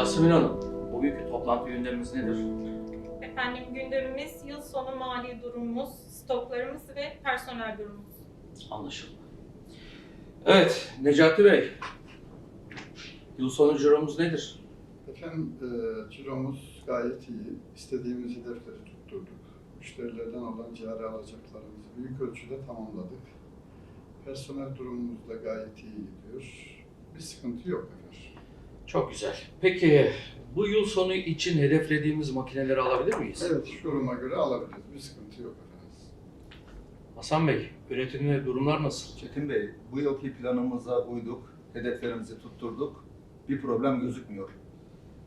Yasemin Hanım, bugünkü toplantı gündemimiz nedir? Efendim gündemimiz yıl sonu mali durumumuz, stoklarımız ve personel durumumuz. Anlaşıldı. Evet, Necati Bey. Yıl sonu ciromuz nedir? Efendim, e, ciromuz gayet iyi. İstediğimiz hedefleri tutturduk. Müşterilerden olan cari alacaklarımızı büyük ölçüde tamamladık. Personel durumumuz da gayet iyi gidiyor. Bir sıkıntı yok efendim. Çok güzel. Peki, bu yıl sonu için hedeflediğimiz makineleri alabilir miyiz? Evet, duruma göre alabiliriz. Bir sıkıntı yok efendim. Hasan Bey, üretimde durumlar nasıl? Çetin Bey, bu yılki planımıza uyduk, hedeflerimizi tutturduk. Bir problem gözükmüyor.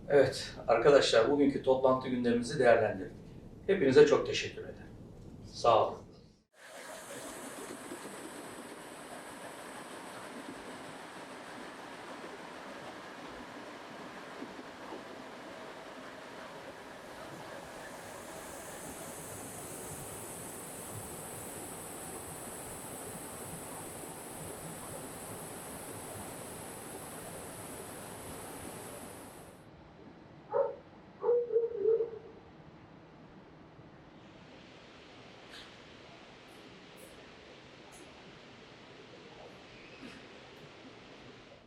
Evet, arkadaşlar bugünkü toplantı gündemimizi değerlendirdik. Hepinize çok teşekkür ederim. Sağ olun.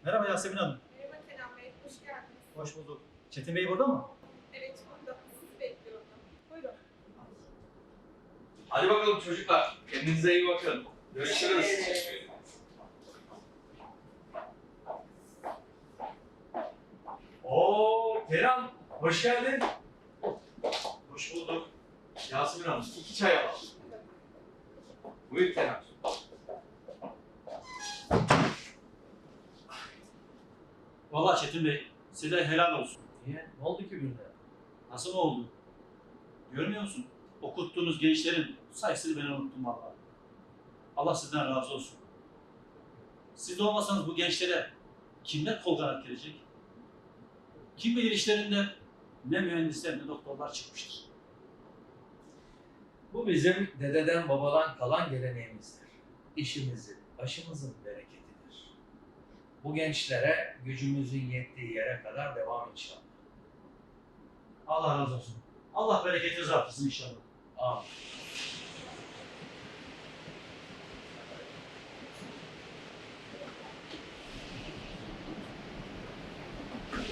Merhaba Yasemin Hanım. Merhaba Kenan Bey, hoş geldiniz. Hoş bulduk. Çetin Bey burada mı? Evet, burada. Sizi bekliyorum. Buyurun. Hadi bakalım çocuklar, kendinize iyi bakın. Görüşürüz. Oo, Kenan, hoş geldin. Hoş bulduk. Yasemin Hanım, iki çay alalım. Buyur Kenan. Vallahi Çetin Bey, size helal olsun. Niye? Ne oldu ki günde? Nasıl oldu? Görmüyor musun? Okuttuğunuz gençlerin sayısını ben unuttum vallahi. Allah sizden razı olsun. Siz de olmasanız bu gençlere kimler kol kanat gelecek? Kim bilir işlerinde ne mühendisler ne doktorlar çıkmıştır. Bu bizim dededen babadan kalan geleneğimizdir. İşimizin, başımızın bereketidir. Bu gençlere gücümüzün yettiği yere kadar devam inşallah. Allah razı olsun. Allah bereketinizi artırsın inşallah. Amin.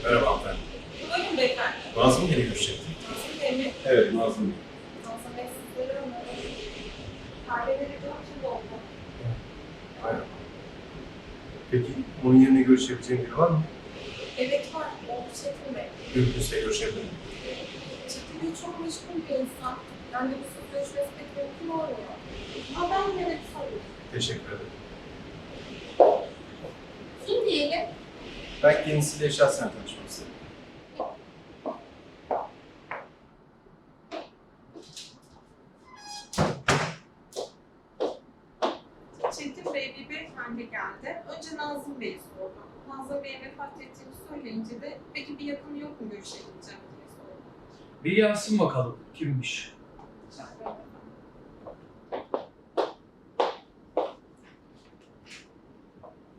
Merhaba hanımefendi. Buyurun beyefendi. Nazım Bey'le görüşecektim. Nasıl Bey mi? Evet, Nazım Bey. Nazım Bey sizleri önerdim. Kahveleri çok için oldu. Aynen. Peki, onun yerine görüşebileceğim biri var mı? Evet var, oldu Çetin Bey. Mümkünse görüşebilirim. Çetin Bey çok meşgul bir insan. Yani bu görüşmesi pek mümkün olmuyor. Ama ben yine de sorayım. Teşekkür ederim. Kim diyelim? Ben kendisiyle şahsen tanışmak istedim. Çetin Bey bir beyefendi geldi. Önce Nazım Bey'i sordu. Nazım Bey'in vefat ettiğini söyleyince de peki bir yakını yok mu görüşebileceğim diye sordu. Bir yansın bakalım kimmiş.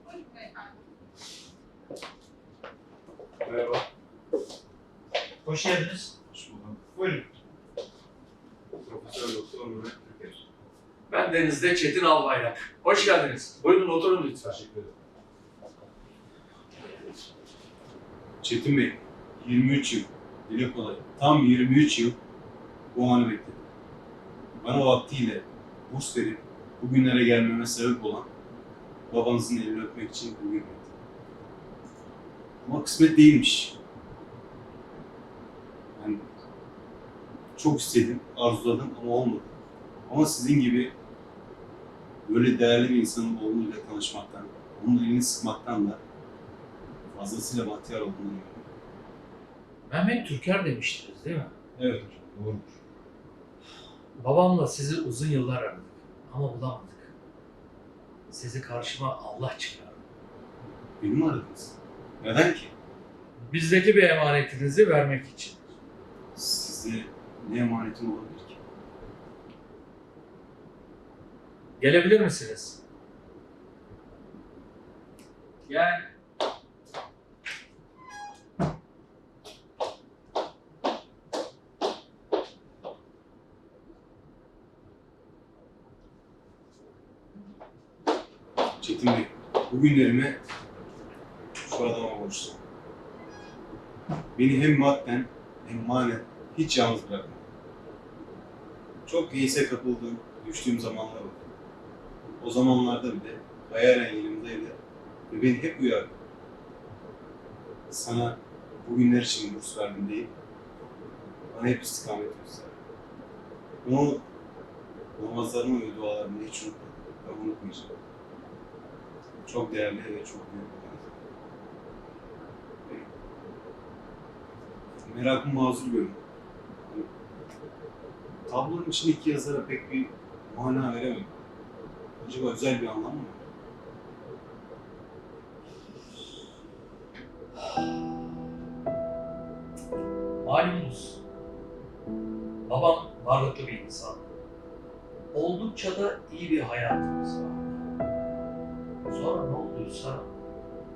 Buyurun beyefendi. Merhaba. Hoş geldiniz. Hoş buldum. Buyurun. Profesör Doktor Mehmet Türker. Ben Deniz'de Çetin Albayrak. Hoş geldiniz. Buyurun oturun lütfen. Teşekkür ederim. Çetin Bey, 23 yıl, dile kolay, tam 23 yıl bu anı bekledim. Bana vaktiyle burs verip bugünlere gelmeme sebep olan babanızın elini öpmek için bugün bekledim. Ama kısmet değilmiş. Ben çok istedim, arzuladım ama olmadı. Ama sizin gibi böyle değerli bir insanın oğluyla tanışmaktan, onun elini sıkmaktan da fazlasıyla bahtiyar olduğunu inanıyorum. Mehmet Türker demiştiniz değil mi? Evet hocam, doğrudur. Babamla sizi uzun yıllar aradık ama bulamadık. Sizi karşıma Allah çıkardı. Beni mi aradınız? Neden ki? Bizdeki bir emanetinizi vermek için. Size ne emanetim olabilir ki? Gelebilir misiniz? Gel. Bugünlerimi şu adama borçluyum. Beni hem madden hem manen hiç yalnız bırakmadı. Çok heyse kapıldığım, düştüğüm zamanlar oldu. O zamanlarda bile hayalen yanımdaydı ve beni hep uyardı. Sana bugünler için burs verdim değil, bana hep istikamet gösterdi. Onu namazlarımı ve dualarımı hiç unutmadım ve unutmayacağım. Çok değerli ve çok büyük bir adam. Merakımı mazur görün. Tablonun içindeki yazara pek bir mana veremedim. Acaba özel bir anlam mı var? Malumunuz, babam varlıklı bir insan. Oldukça da iyi bir hayatımız vardı. Sonra ne olduysa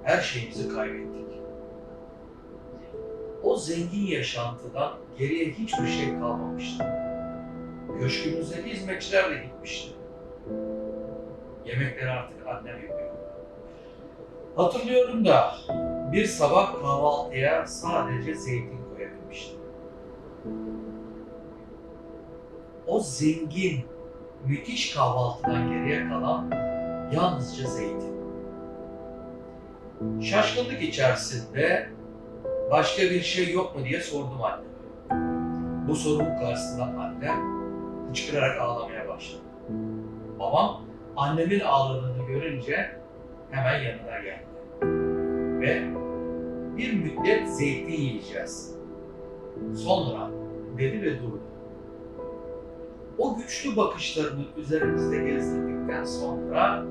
her şeyimizi kaybettik. O zengin yaşantıdan geriye hiçbir şey kalmamıştı. Köşkümüzdeki hizmetçiler de gitmişti. Yemekleri artık annem yapıyor. Hatırlıyorum da bir sabah kahvaltıya sadece zeytin koyabilmiştim. O zengin, müthiş kahvaltıdan geriye kalan yalnızca zeytin. Şaşkınlık içerisinde başka bir şey yok mu diye sordum anneme. Bu sorunun karşısında annem hıçkırarak ağlamaya başladı. Babam annemin ağladığını görünce hemen yanına geldi. Ve bir müddet zeytin yiyeceğiz. Sonra dedi ve durdu. O güçlü bakışlarını üzerimizde gezdirdikten sonra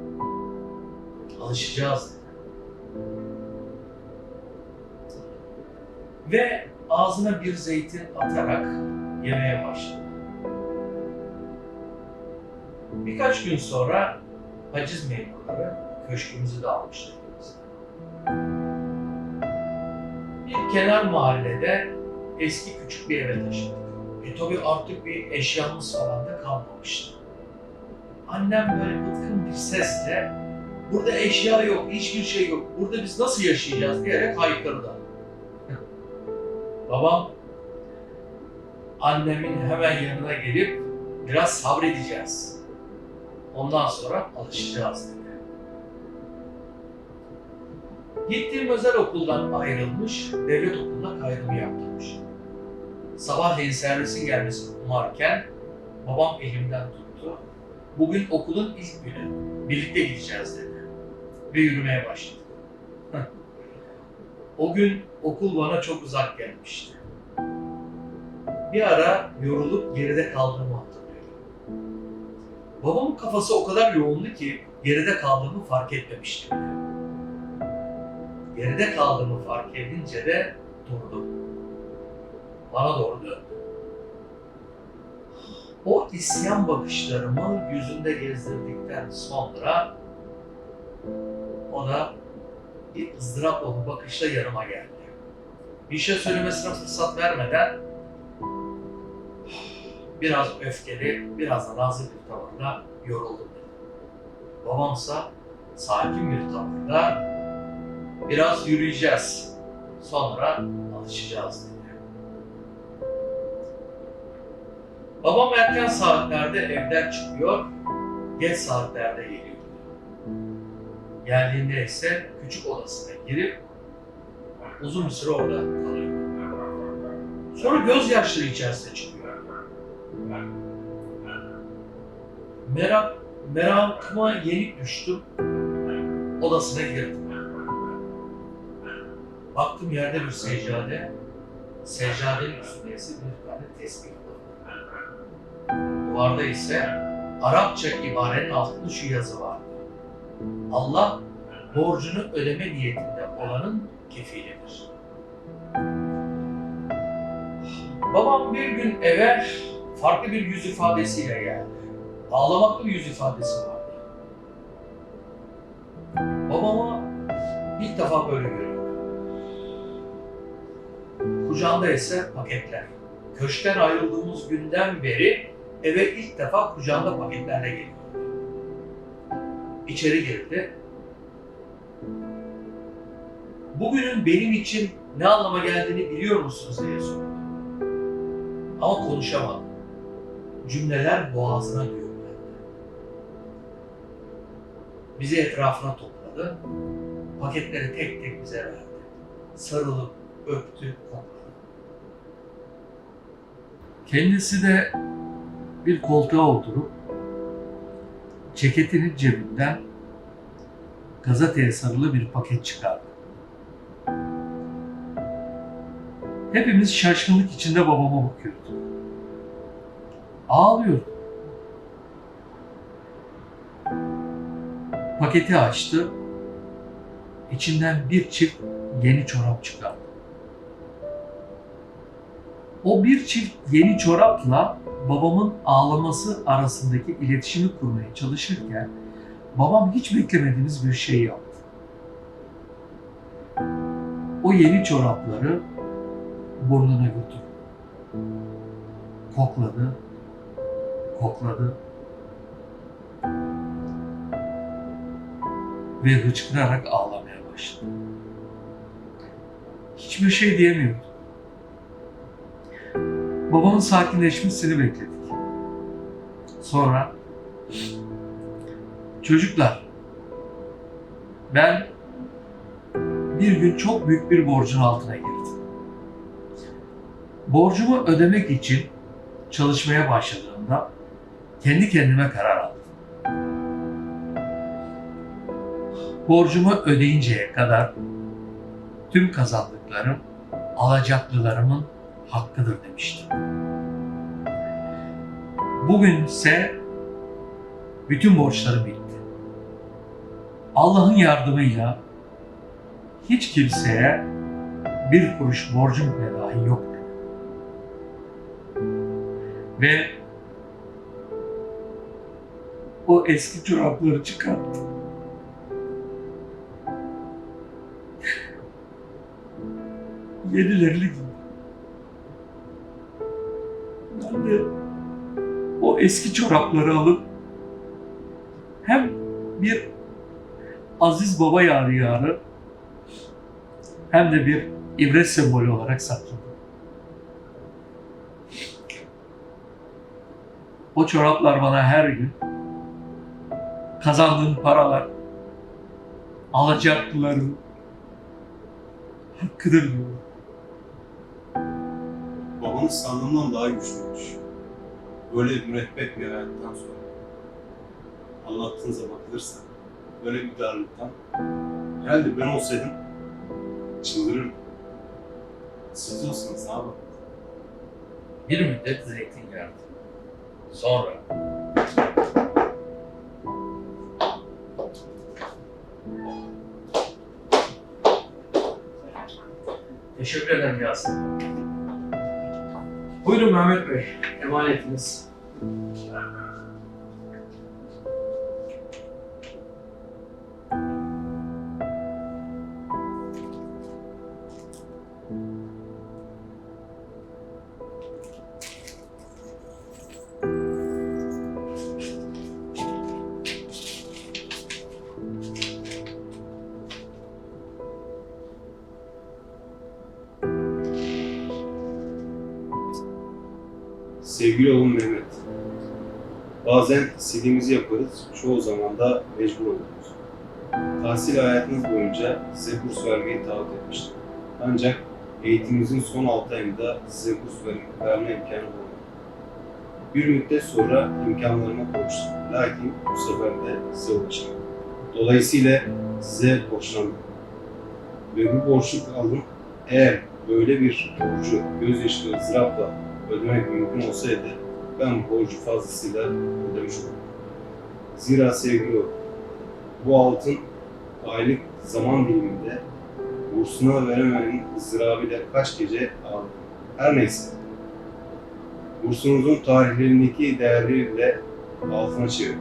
alışacağız dedi. Ve ağzına bir zeytin atarak yemeye başladı. Birkaç gün sonra haciz memurları köşkümüzü de almıştı. Bir kenar mahallede eski küçük bir eve taşındık. E tabi artık bir eşyamız falan da kalmamıştı. Annem böyle bıtkın bir sesle burada eşya yok, hiçbir şey yok, burada biz nasıl yaşayacağız diyerek haykırdı. Babam annemin hemen yanına gelip biraz sabredeceğiz. Ondan sonra alışacağız dedi. Gittiğim özel okuldan ayrılmış, devlet okuluna kaydımı yaptırmış. Sabahleyin servisin gelmesini umarken babam elimden tuttu. Bugün okulun ilk günü, birlikte gideceğiz dedi. Ve yürümeye başladık. O gün okul bana çok uzak gelmişti. Bir ara yorulup geride kaldığımı hatırlıyorum. Babamın kafası o kadar yoğundu ki geride kaldığımı fark etmemiştim. Geride kaldığımı fark edince de durdum. Bana doğru döndü. O isyan bakışlarımı yüzünde gezdirdikten sonra o da bir ızdırap dolu bakışla yanıma geldi. Bir şey söylemesine fırsat vermeden biraz öfkeli, biraz da nazik bir tavırla yoruldum dedi. Babamsa sakin bir tavırla biraz yürüyeceğiz. Sonra alışacağız dedi. Babam erken saatlerde evden çıkıyor, geç saatlerde geliyor. Geldiğinde ise küçük odasına girip uzun bir süre orada kalıyor. Sonra gözyaşları içerisinde çıkıyor. Merak, merakıma yenik düştüm. Odasına girdim. Baktım yerde bir seccade. Seccadenin üstünde ise bir tane tesbih var. Duvarda ise Arapça ibarenin altında şu yazı vardı. Allah borcunu ödeme niyetinde olanın kefilidir. Babam bir gün eve farklı bir yüz ifadesiyle geldi. Ağlamaklı bir yüz ifadesi vardı. Babama ilk defa böyle görüyorum. Kucağında ise paketler. Köşkten ayrıldığımız günden beri eve ilk defa kucağında paketlerle geliyor. İçeri girdi. bugünün benim için ne anlama geldiğini biliyor musunuz diye sordu. Ama konuşamadı. Cümleler boğazına düğümlendi. Bizi etrafına topladı. Paketleri tek tek bize verdi. Sarılıp öptü, kokladı. Kendisi de bir koltuğa oturup ceketinin cebinden gazeteye sarılı bir paket çıkardı. Hepimiz şaşkınlık içinde babama bakıyorduk. Ağlıyordu. Paketi açtı. İçinden bir çift yeni çorap çıkardı. O bir çift yeni çorapla babamın ağlaması arasındaki iletişimi kurmaya çalışırken babam hiç beklemediğimiz bir şey yaptı. O yeni çorapları burnuna götürdü. Kokladı, kokladı ve hıçkırarak ağlamaya başladı. Hiçbir şey diyemiyordu. Babamın sakinleşmesini bekledik. Sonra çocuklar ben bir gün çok büyük bir borcun altına girdim. Borcumu ödemek için çalışmaya başladığımda kendi kendime karar aldım. Borcumu ödeyinceye kadar tüm kazandıklarım alacaklılarımın hakkıdır demiştim. Bugün ise bütün borçlarım bitti. Allah'ın yardımıyla hiç kimseye bir kuruş borcum bile dahi yok. Ve o eski çorapları çıkarttı. Yenilerini giydi. Eski çorapları alıp hem bir Aziz Baba yarı hem de bir ibret sembolü olarak sakladım. O çoraplar bana her gün kazandığım paralar, alacaklıların hakkıdır diyor. Babanız sandığımdan daha güçlüymüş. Böyle mürebbet bir hayattan sonra. Anlattığınıza bakılırsa böyle bir darlıktan herhalde ben olsaydım çıldırırdım. Siz olsanız ne? Bir müddet zeytin yerdi. Sonra Teşekkür ederim Yasin. Buyurun Mehmet Bey, emanetiniz. Sevgili Bazen istediğimizi yaparız, çoğu zaman da mecbur oluruz. Tahsil hayatınız boyunca size burs vermeyi taahhüt etmiştim. Ancak eğitiminizin son 6 ayında size burs ver- verme imkanı olmadı. Bir müddet sonra imkanlarıma kavuştum. Lakin bu sefer de size ulaşamadım. Dolayısıyla size borçlandım. Ve bu borçluk aldım. Eğer böyle bir borcu gözyaşı ve ızdırapla ödemek mümkün olsaydı ben borcu fazlasıyla ödemiş olurdum. Zira sevgili oğlum, bu altın aylık zaman diliminde bursuna verememenin ızdırabıyla kaç gece aldım. Her neyse. Bursunuzun tarihlerindeki değerleriyle altına çevirdim.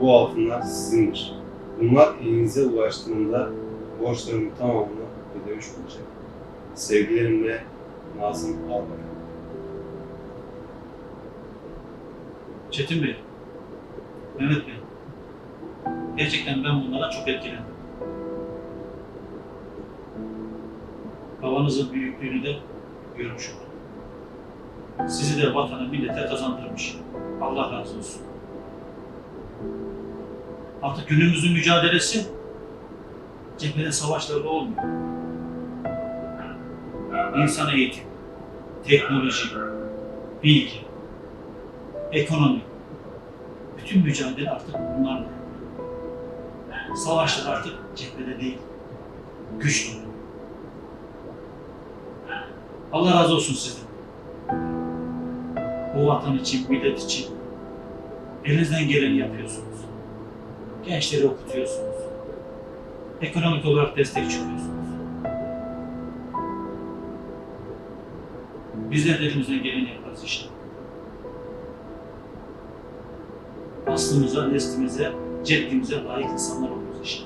Bu altınlar sizindir. Bunlar elinize ulaştığında borçlarımın tamamını ödemiş olacak. Sevgilerimle Nazım Albay. Çetin Bey, Mehmet Bey, gerçekten ben bunlara çok etkilendim. babanızın büyüklüğünü de görmüş olduk. Sizi de vatana, millete kazandırmış. Allah razı olsun. Artık günümüzün mücadelesi cephede savaşlarla olmuyor. İnsan eğitim, teknoloji, bilgi, ekonomi, bütün mücadele artık bunlarla. Savaşlar artık cephede değil, güçlü. Allah razı olsun sizden. Bu vatan için, millet için elinizden geleni yapıyorsunuz. Gençleri okutuyorsunuz. Ekonomik olarak destek çıkıyorsunuz. Bizler de elimizden geleni yaparız işte. Aslımıza, neslimize, ceddimize layık insanlar oluruz işte.